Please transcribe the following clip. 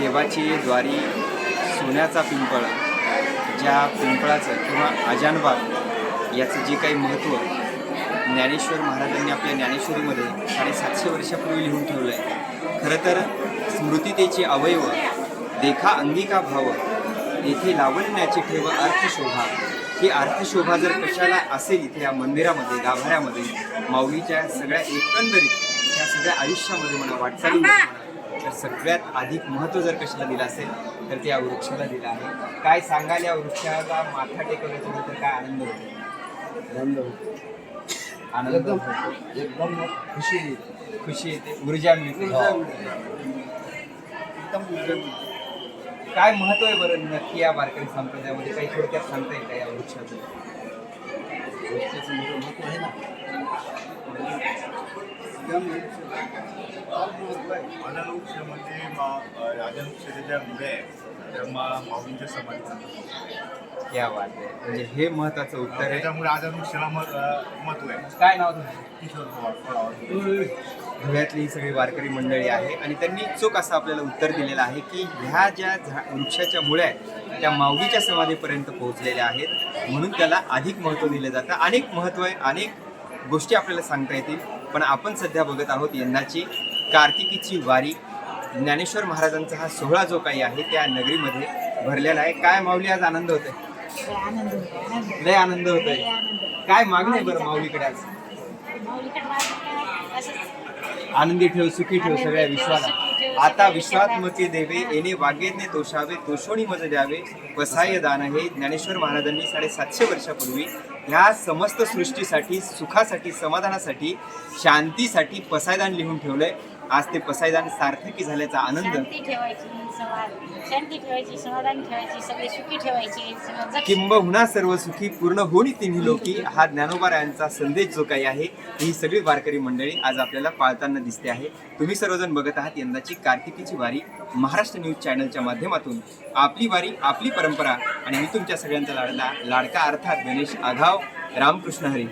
देवाची द्वारी सोन्याचा पिंपळ ज्या पिंपळाचं किंवा अजानबाग याचं जे काही महत्त्व ज्ञानेश्वर महाराजांनी आपल्या ज्ञानेश्वरीमध्ये साडेसातशे वर्षापूर्वी लिहून ठेवलं आहे खरं तर स्मृतितेची अवयव देखा अंगिका भाव येथे लावण्याची ठेव अर्थशोभा ही अर्थशोभा जर कशाला असेल इथे या मंदिरामध्ये गाभाऱ्यामध्ये माऊलीच्या सगळ्या एकंदरीत या सगळ्या आयुष्यामध्ये मला वाटचाली तर सगळ्यात अधिक महत्त्व जर कशाला दिलं असेल तर ते या वृक्षाला दिलं आहे. काय सांगाल या वृक्षाला माथा टेकवल्याच्या नंतर काय आनंद होतो? आनंद होतो. आनंद एकदम खुशी येते. खुशी येते ऊर्जा मिळते. एकदम ऊर्जा मिळते. काय महत्त्व आहे बरं नक्की या वारकरी संप्रदायामध्ये? काही थोडक्यात सांगता येईल का या वृक्षाचं महत्त्व आहे. वनवृक्ष म्हणजे ज्या मुळे मा माऊलींच्या समाधीचा या वाट आहे म्हणजे हे महत्वाचं उत्तर आहे. त्याच्यामुळे राजवृक्षाला महत्त्व आहे काय नाव तुझं? किशोर पवार पवार. धुळ्यातली ही सगळी वारकरी मंडळी आहे. आणि त्यांनी चोख असं आपल्याला उत्तर दिलेलं आहे की ह्या ज्या झा वृक्षाच्या मुळ्या आहेत त्या माऊलीच्या समाधीपर्यंत पोहोचलेल्या आहेत. म्हणून त्याला अधिक महत्त्व दिलं जातं. अनेक महत्त्व आहे अनेक गोष्टी आपल्याला सांगता येतील. पण आपण सध्या बघत आहोत यंदाची कार्तिकीची वारी. ज्ञानेश्वर महाराजांचा हा सोहळा जो काही आहे त्या नगरीमध्ये भरलेला आहे. काय माऊली आज आनंद होतोय? लय आनंद होतो, आनंद लय आनंद होतोय. आनंद काय मागणं आहे बरं माऊलीकडे आज? आनंदी ठेव सुखी ठेव सगळ्या विश्वाला आता विश्वात्मके देवे येणे वागेने तोषावे तोषोणी मज द्यावे. वसाय दान हे ज्ञानेश्वर महाराजांनी साडेसातशे वर्षापूर्वी ह्या समस्त सृष्टीसाठी सुखासाठी समाधानासाठी शांतीसाठी पसायदान लिहून ठेवलंय. आज ते पसायदान सार्थकी झाल्याचा आनंद. शांती ठेवायची समाज शांती ठेवायची समाधान ठेवायची सगळे सुखी ठेवायचे सगळं जग- किंबहुना सर्व सुखी पूर्ण होणी तिन्ही लोकी. हा ज्ञानोबा यांचा संदेश जो काही आहे ही सगळी वारकरी मंडळी आज आपल्याला पाळताना दिसते आहे. तुम्ही सर्वजण बघत आहात यंदाची कार्तिकीची वारी. महाराष्ट्र न्यूज चॅनलच्या माध्यमातून आपली वारी आपली परंपरा आणि मी तुमच्या सगळ्यांचा लाडला लाडका अर्थात गणेश आघाव. रामकृष्ण हरी.